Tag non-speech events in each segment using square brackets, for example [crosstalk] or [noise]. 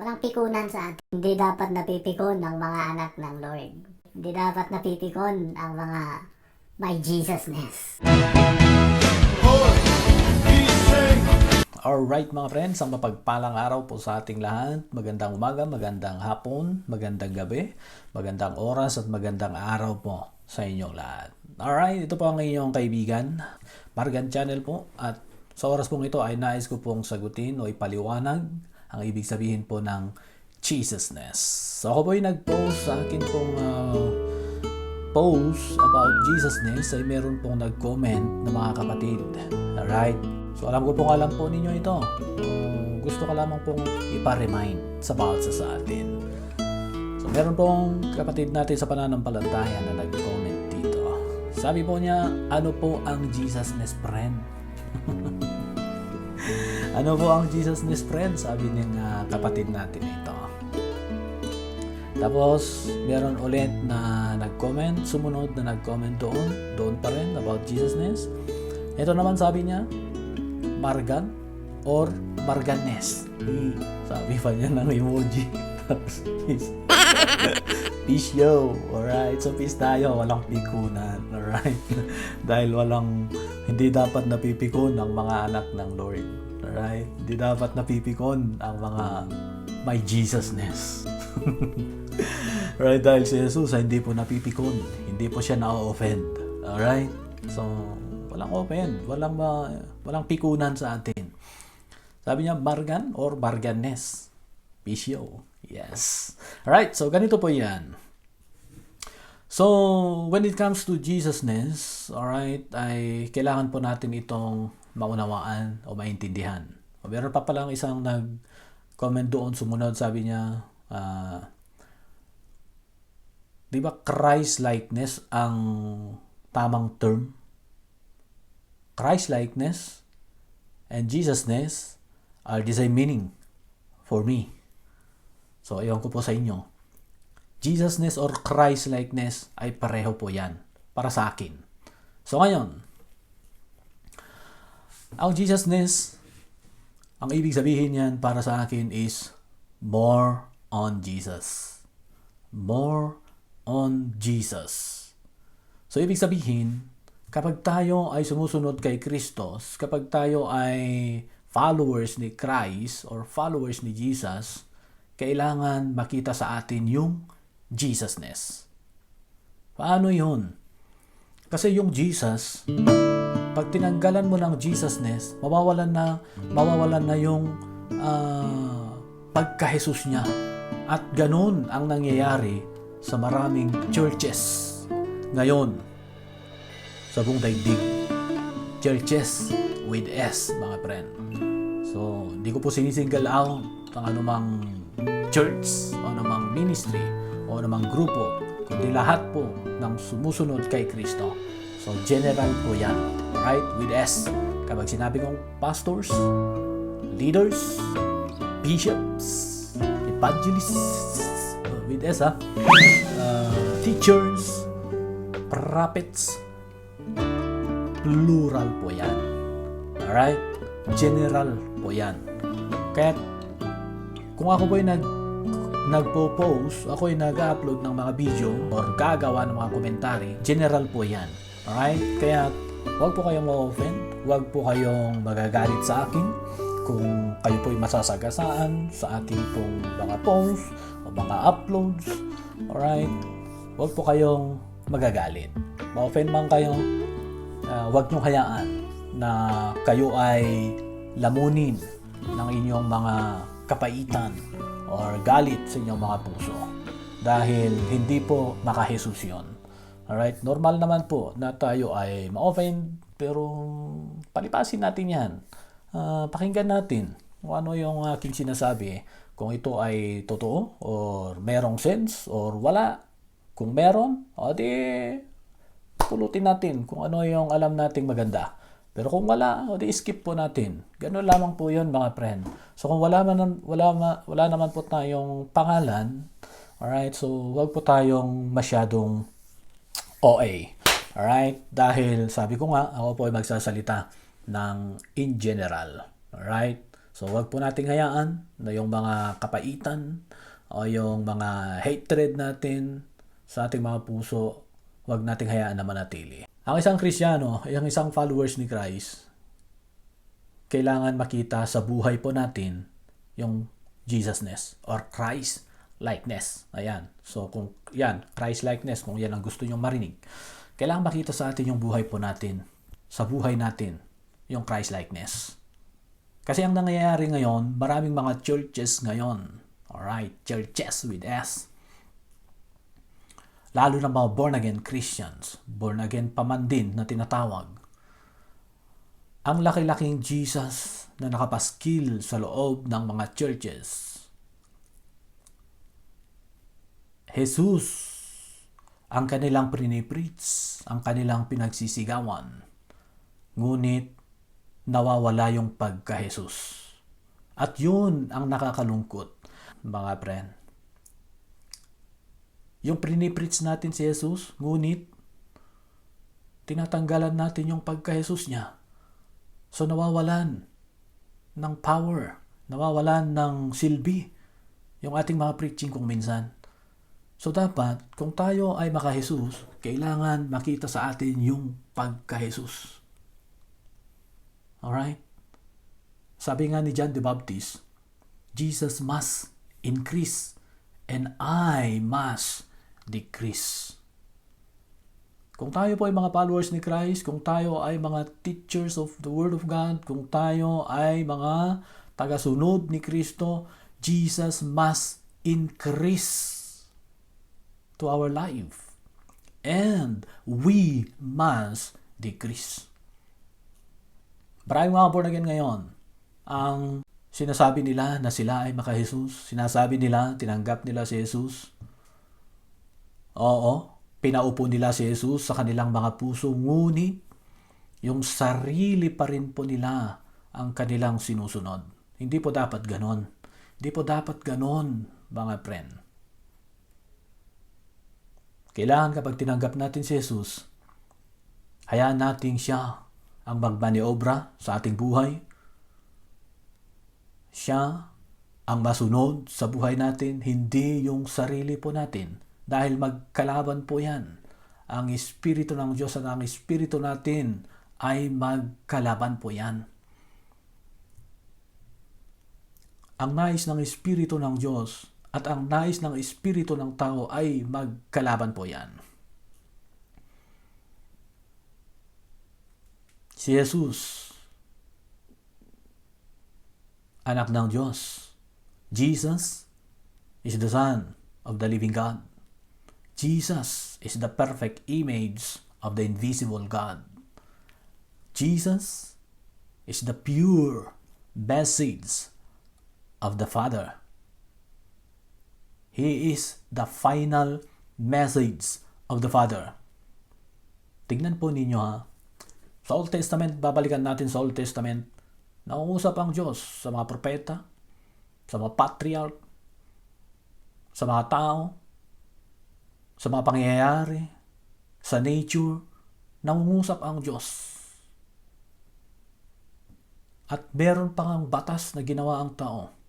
Walang pikunan sa atin. Hindi dapat napipikon ang mga anak ng Lord. Hindi dapat napipikon ang mga my Jesusness. Alright mga friends, ang mapagpalang araw po sa ating lahat. Magandang umaga, magandang hapon, magandang gabi, magandang oras at magandang araw po sa inyong lahat. Alright, ito po ang inyong kaibigan, Margan Channel po. At sa oras pong ito ay nais ko pong sagutin o ipaliwanag ang ibig sabihin po ng Jesusness. So ako po ay nag-post sa akin pong ah, post about Jesusness ay meron pong nag-comment na mga kapatid. Alright? So alam ko pong alam po ninyo ito. Uh, gusto ko lamang pong ipa-remind sa bawat sa atin. So meron pong kapatid natin sa pananampalataya na nag-comment dito. Sabi po niya, ano po ang Jesusness friend? Ano po ang Jesusness friend? Sabi ng ah, kapatid natin ito. Tapos, meron ulit na nag-comment, sumunod na nag-comment doon, doon pa rin about Jesusness. Ito naman sabi niya, Margan or Marganes. Sabi pa niya ng emoji. Tapos, peace. [laughs] peace yo. Alright, so peace tayo. Walang pikunan. Alright. [laughs] Dahil walang, hindi dapat napipikon ang mga anak ng Lord. Alright. Hindi dapat napipikon ang mga my Jesusness. right, dahil si Jesus ay hindi po napipikon. Hindi po siya na-offend. Alright? So, walang offend. Walang, ma- walang pikunan sa atin. Sabi niya, bargan or barganes. Pisyo. Yes. Alright, so ganito po yan. So, when it comes to Jesusness, alright, ay kailangan po natin itong maunawaan o maintindihan. O meron pa palang isang nag-comment doon, sumunod, sabi niya, ah, di ba Christ-likeness ang tamang term? Christ-likeness and Jesusness are the same meaning for me. So, ayaw ko po sa inyo. Jesusness or Christ-likeness ay pareho po yan para sa akin. So, ngayon, ang Jesusness, ang ibig sabihin yan para sa akin is more on Jesus. More on Jesus. So, ibig sabihin, kapag tayo ay sumusunod kay Kristos, kapag tayo ay followers ni Christ or followers ni Jesus, kailangan makita sa atin yung Jesusness. Paano yun? Kasi yung Jesus, pag tinanggalan mo ng Jesusness, mawawalan na mawawalan na yung ah, pagka-Jesus niya. At ganun ang nangyayari sa maraming churches ngayon sa buong daigdig. Churches with S, mga friend. So, hindi ko po sinisingle out ang anumang church o anumang ministry o anumang grupo, kundi lahat po ng sumusunod kay Kristo. So, general po yan. Right? With S. Kapag sinabi kong pastors, leaders, bishops, evangelists, uh, with S ha, uh, teachers, prophets, plural po yan. Alright? General po yan. Kaya kung ako po ay nag nagpo-post, ako ay nag-upload ng mga video or gagawa ng mga komentary, general po yan. Alright? Kaya huwag po kayong ma-offend, huwag po kayong magagalit sa akin kung kayo po ay masasagasaan sa ating pong mga posts o mga uploads. Alright? Huwag po kayong magagalit. Ma-offend man kayo, uh, huwag niyong hayaan na kayo ay lamunin ng inyong mga kapaitan or galit sa inyong mga puso. Dahil hindi po makahesus yun. Alright? Normal naman po na tayo ay ma-offend pero palipasin natin yan. Ah, pakinggan natin kung ano yung aking sinasabi. Kung ito ay totoo or merong sense or wala. Kung meron, o di pulutin natin kung ano yung alam nating maganda. Pero kung wala, o di skip po natin. Ganun lamang po 'yon mga friend. So kung wala man wala wala naman po tayong pangalan, alright? So wag po tayong masyadong OA. Alright? Dahil sabi ko nga, ako po ay magsasalita ng in general. Alright? So wag po nating hayaan na yung mga kapaitan o yung mga hatred natin sa ating mga puso, wag nating hayaan na manatili. Ang isang Kristiyano, yung isang followers ni Christ, kailangan makita sa buhay po natin yung Jesusness or Christ likeness. Ayan. So kung yan, Christ likeness, kung yan ang gusto nyo marinig, kailangan makita sa atin yung buhay po natin, sa buhay natin, yung Christ likeness. Kasi ang nangyayari ngayon, maraming mga churches ngayon. Alright, churches with S. Lalo na mga born again Christians, born again pa man din na tinatawag. Ang laki-laking Jesus na nakapaskil sa loob ng mga churches. Jesus ang kanilang pinipreach, ang kanilang pinagsisigawan. Ngunit nawawala yung pagka-Jesus. At yun ang nakakalungkot, mga friend. Yung pinipreach natin si Jesus, ngunit tinatanggalan natin yung pagka-Jesus niya. So nawawalan ng power, nawawalan ng silbi yung ating mga preaching kung minsan. So dapat, kung tayo ay maka-Jesus, kailangan makita sa atin yung pagka-Jesus. Alright? Sabi nga ni John the Baptist, Jesus must increase and I must decrease. Kung tayo po ay mga followers ni Christ, kung tayo ay mga teachers of the Word of God, kung tayo ay mga tagasunod ni Kristo, Jesus must increase to our life. And we must decrease. Maraming mga born again ngayon, ang sinasabi nila na sila ay maka Jesus, sinasabi nila, tinanggap nila si Jesus. Oo, pinaupo nila si Jesus sa kanilang mga puso, ngunit yung sarili pa rin po nila ang kanilang sinusunod. Hindi po dapat ganon. Hindi po dapat ganon, mga friend. Kailangan kapag tinanggap natin si Jesus, hayaan natin siya ang magmaniobra sa ating buhay. Siya ang masunod sa buhay natin, hindi yung sarili po natin. Dahil magkalaban po yan. Ang Espiritu ng Diyos at ang Espiritu natin ay magkalaban po yan. Ang nais ng Espiritu ng Diyos at ang nais ng Espiritu ng tao ay magkalaban po yan. Si Jesus, anak ng Diyos. Jesus is the Son of the living God. Jesus is the perfect image of the invisible God. Jesus is the pure message of the Father. He is the final message of the Father. Tingnan po ninyo ha. Sa Old Testament, babalikan natin sa Old Testament, nangungusap ang Diyos sa mga propeta, sa mga patriarch, sa mga tao, sa mga pangyayari, sa nature, nangungusap ang Diyos. At meron pang ang batas na ginawa ang tao.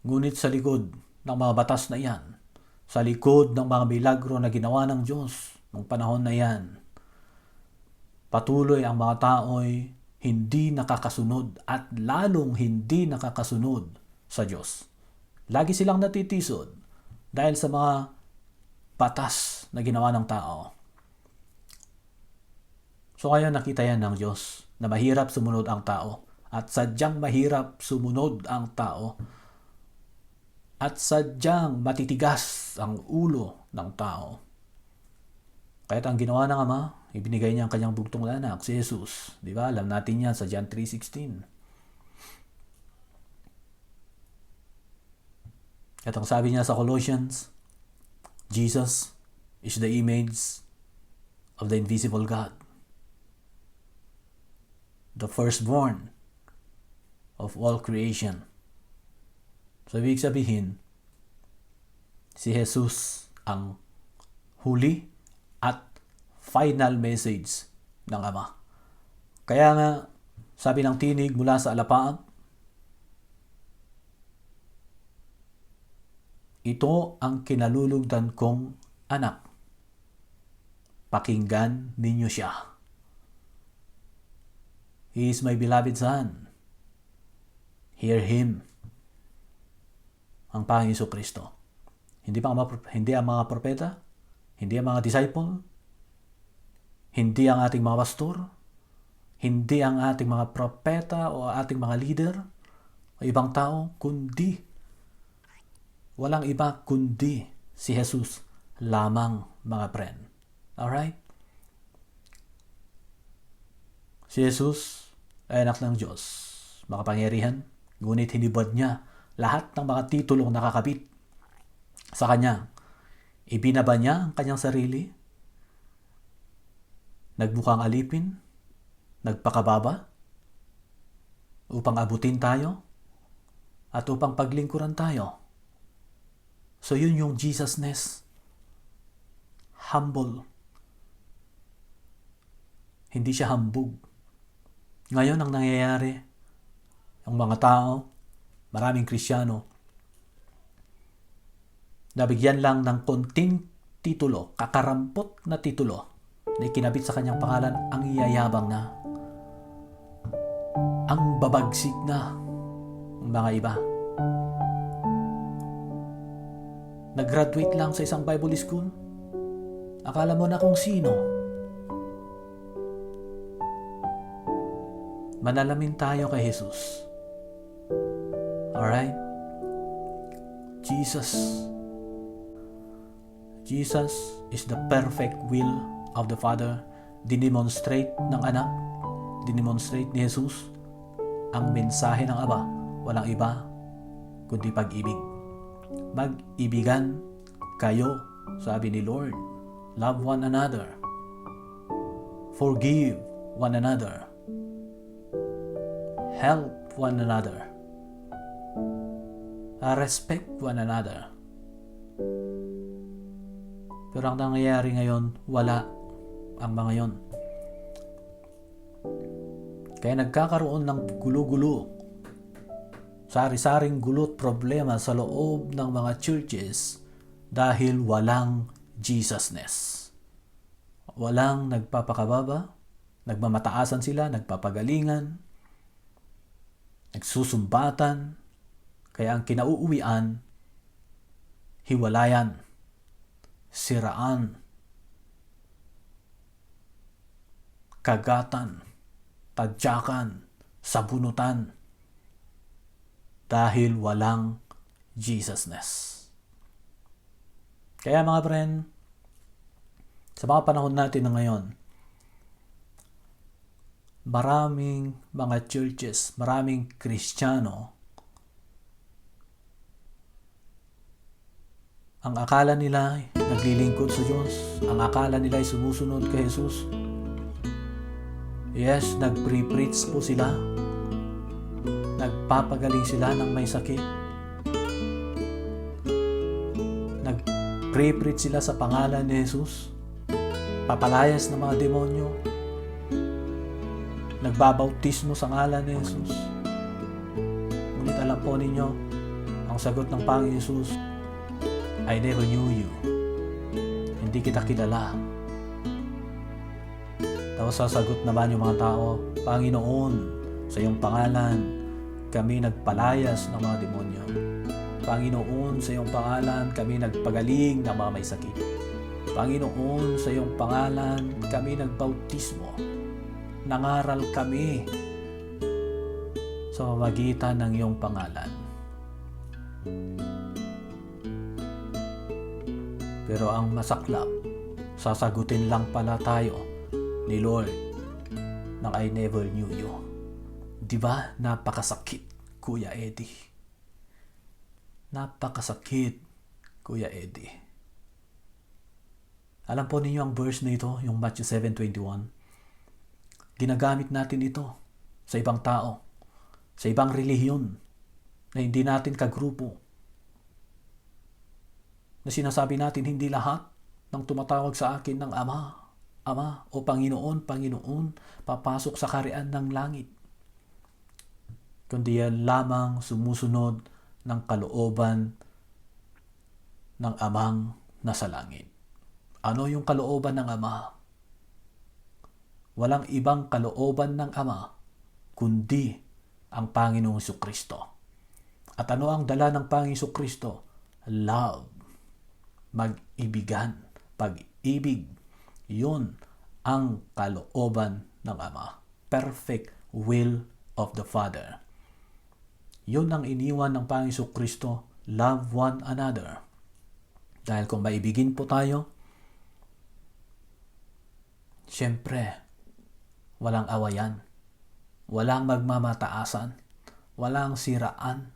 Ngunit sa likod ng mga batas na iyan, sa likod ng mga milagro na ginawa ng Diyos nung panahon na iyan, patuloy ang mga tao'y hindi nakakasunod at lalong hindi nakakasunod sa Diyos. Lagi silang natitisod dahil sa mga batas na ginawa ng tao. So ngayon nakita yan ng Diyos na mahirap sumunod ang tao at sadyang mahirap sumunod ang tao at sadyang matitigas ang ulo ng tao. Kaya't ang ginawa ng Ama, ibinigay niya ang kanyang bugtong na anak, si Jesus. Di ba? Alam natin yan sa John 3.16. At ang sabi niya sa Colossians, Jesus is the image of the invisible God. The firstborn of all creation. So, ibig sabihin, si Jesus ang huli at final message ng Ama. Kaya nga, Sabi ng tinig mula sa alapaap, Ito ang kinalulugdan kong anak. Pakinggan ninyo siya. He is my beloved son. Hear him. Ang Panginoon Hesus Kristo. Hindi pa ang mga, hindi ang mga propeta, hindi ang mga disciple, hindi ang ating mga pastor, hindi ang ating mga propeta o ating mga leader o ibang tao, kundi walang iba kundi si Jesus lamang mga friend. Alright? Si Jesus ay anak ng Diyos, makapangyarihan, ngunit hinibad niya lahat ng mga titulong nakakabit sa kanya. Ibinaba niya ang kanyang sarili, nagmukhang alipin, nagpakababa, upang abutin tayo, at upang paglingkuran tayo. So yun yung Jesusness. Humble. Hindi siya hambog. Ngayon ang nangyayari, ang mga tao, maraming Krisyano, nabigyan lang ng konting titulo, kakarampot na titulo, na ikinabit sa kanyang pangalan, ang yayabang na, ang babagsik na, ang mga iba. Nag-graduate lang sa isang Bible school, akala mo na kung sino. Manalamin tayo kay Jesus. Alright? Jesus. Jesus is the perfect will of the Father. Dinemonstrate ng anak, dinemonstrate ni Jesus ang mensahe ng Aba. Walang iba kundi pag-ibig. Mag-ibigan kayo, sabi ni Lord. Love one another. Forgive one another. Help one another. Respect one another. Pero ang nangyayari ngayon, wala ang mga yon. Kaya nagkakaroon ng gulo-gulo, sari-saring gulot problema sa loob ng mga churches dahil walang Jesusness. Walang nagpapakababa, nagmamataasan sila, nagpapagalingan, nagsusumbatan, kaya ang kinauuwian, hiwalayan, siraan, kagatan, tadyakan, sabunutan, dahil walang Jesusness. Kaya mga friend, sa mga panahon natin na ngayon, maraming mga churches, maraming Kristiyano, ang akala nila ay naglilingkod sa Diyos, ang akala nila ay sumusunod kay Jesus. Yes, nag-pre-preach po sila, nagpapagaling sila ng may sakit, nag-pre-preach sila sa pangalan ni Jesus, papalayas ng mga demonyo, nagbabautismo sa ngalan ni Jesus. Ngunit alam po ninyo, ang sagot ng Panginoon Jesus, I never knew you. Hindi kita kilala. Tapos sasagot naman yung mga tao, Panginoon, sa iyong pangalan, kami nagpalayas ng mga demonyo. Panginoon, sa iyong pangalan, kami nagpagaling ng mga may sakit. Panginoon, sa iyong pangalan, kami nagbautismo. Nangaral kami sa pamagitan ng iyong pangalan. Pero ang masaklap, sasagutin lang pala tayo ni Lord ng I never knew you. Di ba napakasakit, Kuya Eddie? Napakasakit, Kuya Eddie. Alam po ninyo ang verse na ito, yung Matthew 7.21. Ginagamit natin ito sa ibang tao, sa ibang relihiyon, na hindi natin kagrupo, na sinasabi natin hindi lahat ng tumatawag sa akin ng Ama, Ama o Panginoon, Panginoon, papasok sa karian ng langit. kundi yan lamang sumusunod ng kalooban ng amang nasa langit. Ano yung kalooban ng Ama? Walang ibang kalooban ng Ama kundi ang Panginoong Kristo. At ano ang dala ng Panginoong Kristo? Love. Mag-ibigan. Pag-ibig. Yun ang kalooban ng Ama. Perfect will of the Father. Yun ang iniwan ng Panginoong Kristo. Love one another. Dahil kung maibigin po tayo, Siyempre, walang awayan, walang magmamataasan, walang siraan,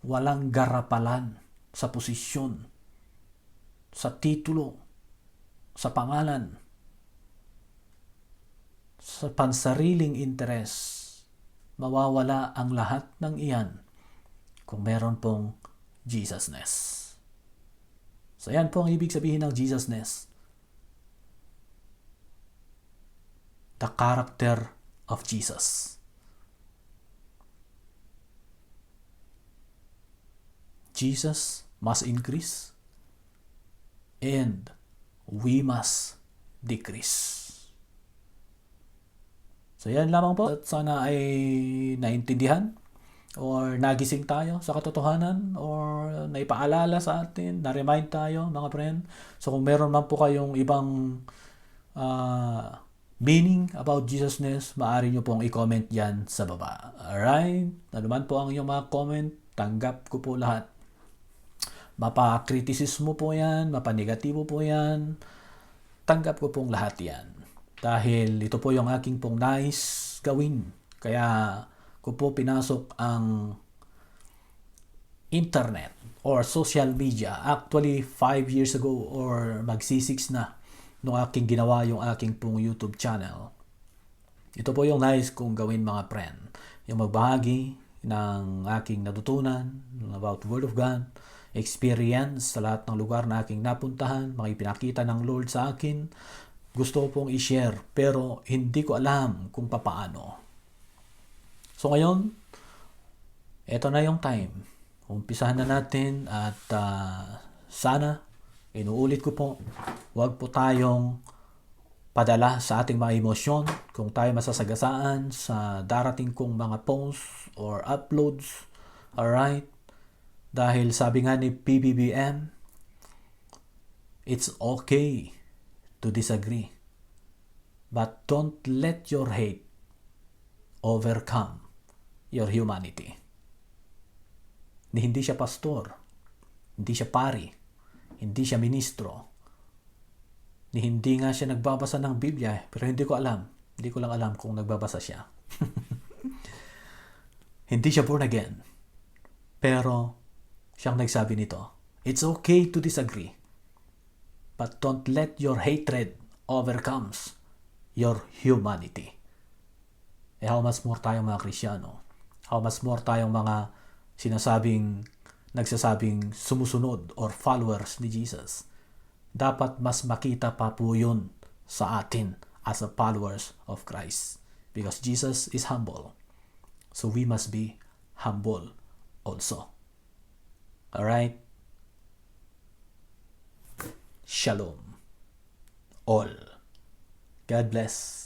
walang garapalan sa posisyon, sa titulo, sa pangalan, sa pansariling interes. Mawawala ang lahat ng iyan kung meron pong Jesusness. So yan po ang ibig sabihin ng Jesusness. the character of Jesus. Jesus must increase and we must decrease. So yan lamang po. At sana ay naintindihan or nagising tayo sa katotohanan or naipaalala sa atin, na-remind tayo mga friend. So kung meron man po kayong ibang ah, meaning about Jesusness, maaari nyo pong i-comment yan sa baba. Alright? Ano man po ang iyong mga comment, tanggap ko po lahat. Mapa-kritisismo po yan, mapa-negatibo po yan, tanggap ko pong lahat yan. Dahil ito po yung aking pong nice gawin. Kaya ko po pinasok ang internet or social media. Actually, 5 years ago or magsi-6 na nung aking ginawa yung aking pong YouTube channel. Ito po yung nice kong gawin mga friend. Yung magbahagi ng aking natutunan about Word of God, experience sa lahat ng lugar na aking napuntahan, mga ipinakita ng Lord sa akin. Gusto ko pong i-share pero hindi ko alam kung papaano. So ngayon, eto na yung time. Umpisahan na natin at ah, sana, inuulit ko po, huwag po tayong padala sa ating mga emosyon kung tayo masasagasaan sa darating kong mga posts or uploads. Alright? Dahil sabi nga ni PBBM, it's okay to disagree. But don't let your hate overcome your humanity. Ni hindi siya pastor, hindi siya pari, hindi siya ministro, ni hindi nga siya nagbabasa ng Biblia, pero hindi ko alam. Hindi ko lang alam kung nagbabasa siya. [laughs] hindi siya born again. Pero siyang nagsabi nito, It's okay to disagree, but don't let your hatred overcomes your humanity. Eh how much more tayong mga Krisyano? How much more tayong mga sinasabing, nagsasabing sumusunod or followers ni Jesus? Dapat mas makita pa po yun sa atin as a followers of Christ. Because Jesus is humble. So we must be humble also. Alright? Shalom. All. God bless.